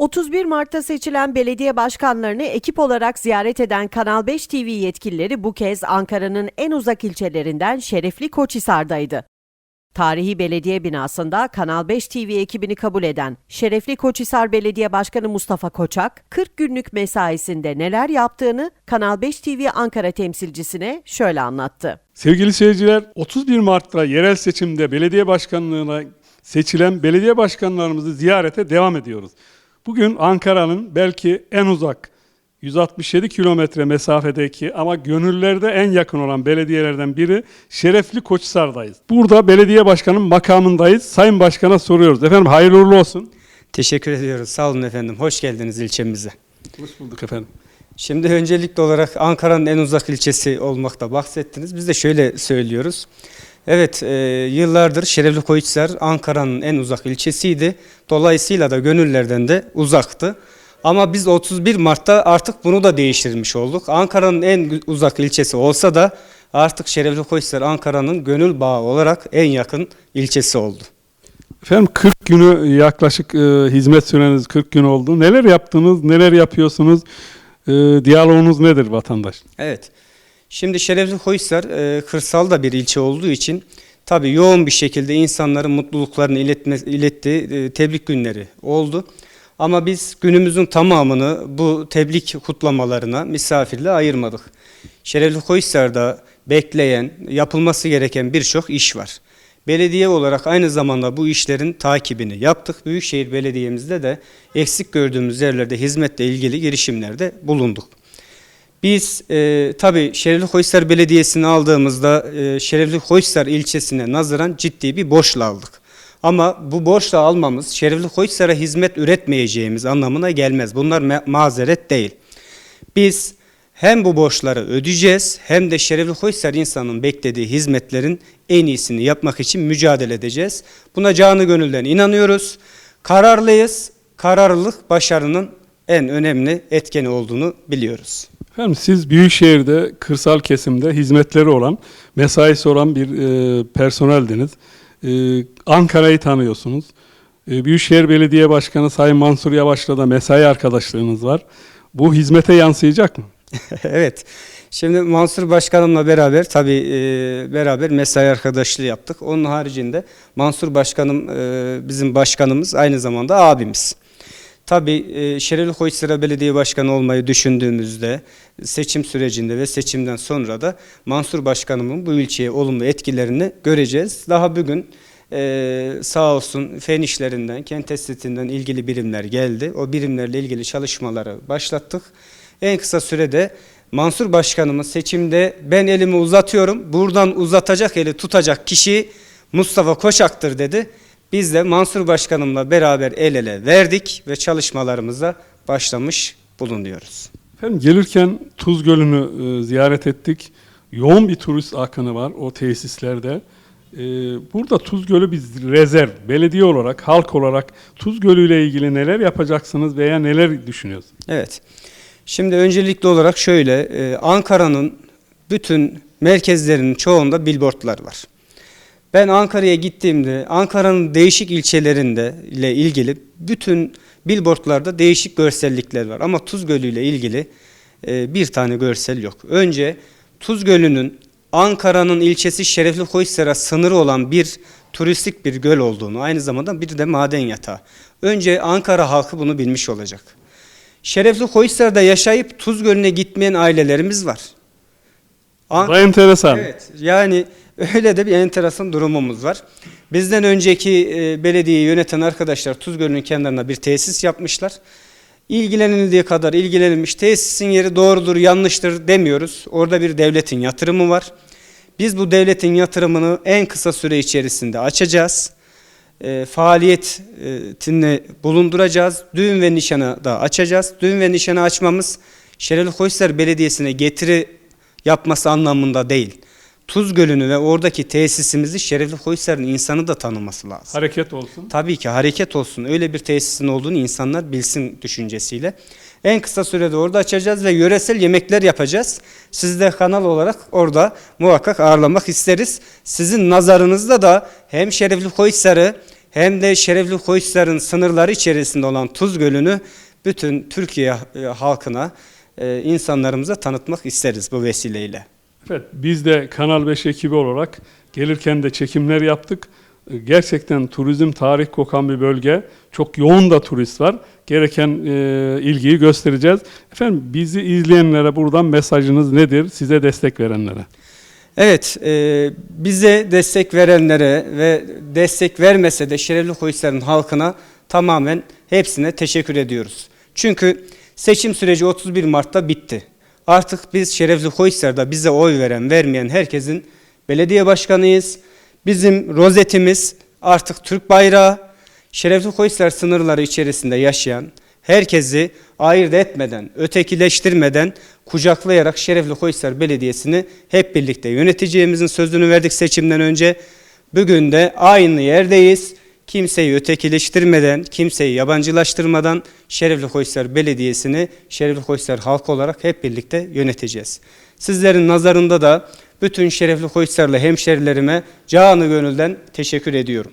31 Mart'ta seçilen belediye başkanlarını ekip olarak ziyaret eden Kanal 5 TV yetkilileri bu kez Ankara'nın en uzak ilçelerinden Şerefli Koçhisar'daydı. Tarihi belediye binasında Kanal 5 TV ekibini kabul eden Şerefli Koçhisar Belediye Başkanı Mustafa Koçak, 40 günlük mesaisinde neler yaptığını Kanal 5 TV Ankara temsilcisine şöyle anlattı. Sevgili seyirciler, 31 Mart'ta yerel seçimde belediye başkanlığına seçilen belediye başkanlarımızı ziyarete devam ediyoruz. Bugün Ankara'nın belki en uzak 167 kilometre mesafedeki ama gönüllerde en yakın olan belediyelerden biri Şerefli Koçhisar'dayız. Burada belediye başkanının makamındayız. Sayın Başkan'a soruyoruz. Efendim hayırlı uğurlu olsun. Teşekkür ediyoruz. Sağ olun efendim. Hoş geldiniz ilçemize. Hoş bulduk efendim. Şimdi öncelikli olarak Ankara'nın en uzak ilçesi olmakta bahsettiniz. Biz de şöyle söylüyoruz. Evet, e, yıllardır Şerefli Koyutser Ankara'nın en uzak ilçesiydi. Dolayısıyla da gönüllerden de uzaktı. Ama biz 31 Mart'ta artık bunu da değiştirmiş olduk. Ankara'nın en uzak ilçesi olsa da artık Şerefli Koyutser Ankara'nın gönül bağı olarak en yakın ilçesi oldu. Efendim 40 günü yaklaşık e, hizmet süreniz 40 gün oldu. Neler yaptınız, neler yapıyorsunuz? E, diyaloğunuz nedir vatandaş? Evet. Şimdi Şerefli Koyuslar e, kırsalda bir ilçe olduğu için tabii yoğun bir şekilde insanların mutluluklarını iletme, ilettiği e, tebrik günleri oldu. Ama biz günümüzün tamamını bu tebrik kutlamalarına misafirle ayırmadık. Şerefli Koyuslar'da bekleyen, yapılması gereken birçok iş var. Belediye olarak aynı zamanda bu işlerin takibini yaptık. Büyükşehir Belediye'mizde de eksik gördüğümüz yerlerde hizmetle ilgili girişimlerde bulunduk. Biz e, tabii Şerefli Koyuslar Belediyesi'ni aldığımızda e, Şerefli Koyuslar ilçesine nazaran ciddi bir borçla aldık. Ama bu borçla almamız Şerefli Koyuslar'a hizmet üretmeyeceğimiz anlamına gelmez. Bunlar ma- mazeret değil. Biz hem bu borçları ödeyeceğiz hem de Şerefli Koyuslar insanın beklediği hizmetlerin en iyisini yapmak için mücadele edeceğiz. Buna canı gönülden inanıyoruz. Kararlıyız. Kararlılık başarının en önemli etkeni olduğunu biliyoruz. Efendim siz Büyükşehir'de kırsal kesimde hizmetleri olan, mesaisi olan bir e, personeldiniz. E, Ankara'yı tanıyorsunuz. E, Büyükşehir Belediye Başkanı Sayın Mansur Yavaş'la da mesai arkadaşlığınız var. Bu hizmete yansıyacak mı? evet. Şimdi Mansur Başkanımla beraber tabii e, beraber mesai arkadaşlığı yaptık. Onun haricinde Mansur Başkanım e, bizim başkanımız aynı zamanda abimiz. Tabii e, Şerefli Koçhisar Belediye Başkanı olmayı düşündüğümüzde seçim sürecinde ve seçimden sonra da Mansur Başkanımın bu ilçeye olumlu etkilerini göreceğiz. Daha bugün e, sağ olsun fen işlerinden, kent testitinden ilgili birimler geldi. O birimlerle ilgili çalışmaları başlattık. En kısa sürede Mansur Başkanımız seçimde ben elimi uzatıyorum, buradan uzatacak eli tutacak kişi Mustafa Koçak'tır dedi. Biz de Mansur Başkanımla beraber el ele verdik ve çalışmalarımıza başlamış bulunuyoruz. Efendim gelirken Tuz Gölü'nü e, ziyaret ettik. Yoğun bir turist akını var o tesislerde. E, burada Tuz Gölü biz rezerv, belediye olarak, halk olarak Tuz Gölü ile ilgili neler yapacaksınız veya neler düşünüyorsunuz? Evet. Şimdi öncelikli olarak şöyle, e, Ankara'nın bütün merkezlerinin çoğunda billboardlar var. Ben Ankara'ya gittiğimde Ankara'nın değişik ilçelerinde ile ilgili bütün billboardlarda değişik görsellikler var. Ama Tuz Gölü ile ilgili e, bir tane görsel yok. Önce Tuz Gölü'nün Ankara'nın ilçesi Şerefli Koyuslar'a sınırı olan bir turistik bir göl olduğunu, aynı zamanda bir de maden yatağı. Önce Ankara halkı bunu bilmiş olacak. Şerefli Koyuslar'da yaşayıp Tuz Gölü'ne gitmeyen ailelerimiz var. An- Bu enteresan. Evet yani öyle de bir enteresan durumumuz var. Bizden önceki e, belediyeyi yöneten arkadaşlar Tuzgölü'nün kenarına bir tesis yapmışlar. İlgilenildiği kadar ilgilenilmiş. Tesisin yeri doğrudur, yanlıştır demiyoruz. Orada bir devletin yatırımı var. Biz bu devletin yatırımını en kısa süre içerisinde açacağız. E, faaliyetini bulunduracağız. Düğün ve nişanı da açacağız. Düğün ve nişanı açmamız Şerefli Koçhisar Belediyesi'ne getiri yapması anlamında değil. Tuz Gölü'nü ve oradaki tesisimizi Şerefli Koyuslar'ın insanı da tanıması lazım. Hareket olsun. Tabii ki hareket olsun. Öyle bir tesisin olduğunu insanlar bilsin düşüncesiyle. En kısa sürede orada açacağız ve yöresel yemekler yapacağız. Siz de kanal olarak orada muhakkak ağırlamak isteriz. Sizin nazarınızda da hem Şerefli Koyuslar'ı hem de Şerefli Koçhisar'ın sınırları içerisinde olan Tuz Gölü'nü bütün Türkiye e, halkına, e, insanlarımıza tanıtmak isteriz bu vesileyle. Evet, biz de Kanal 5 ekibi olarak gelirken de çekimler yaptık. Ee, Gerçekten turizm tarih kokan bir bölge. Çok yoğun da turist var. Gereken e, ilgiyi göstereceğiz. Efendim bizi izleyenlere buradan mesajınız nedir? Size destek verenlere. Evet, e, bize destek verenlere ve destek vermese de Şerefli Koçhisar'ın halkına tamamen hepsine teşekkür ediyoruz. Çünkü seçim süreci 31 Mart'ta bitti. Artık biz Şerefli Koçhisar'da bize oy veren, vermeyen herkesin belediye başkanıyız. Bizim rozetimiz artık Türk bayrağı. Şerefli Koçhisar sınırları içerisinde yaşayan herkesi ayırt etmeden, ötekileştirmeden kucaklayarak Şerefli Koçhisar Belediyesi'ni hep birlikte yöneteceğimizin sözünü verdik seçimden önce. Bugün de aynı yerdeyiz. Kimseyi ötekileştirmeden, kimseyi yabancılaştırmadan Şerefli Koçhisar Belediyesi'ni Şerefli Koçhisar halkı olarak hep birlikte yöneteceğiz. Sizlerin nazarında da bütün Şerefli Koçhisarlı hemşerilerime canı gönülden teşekkür ediyorum.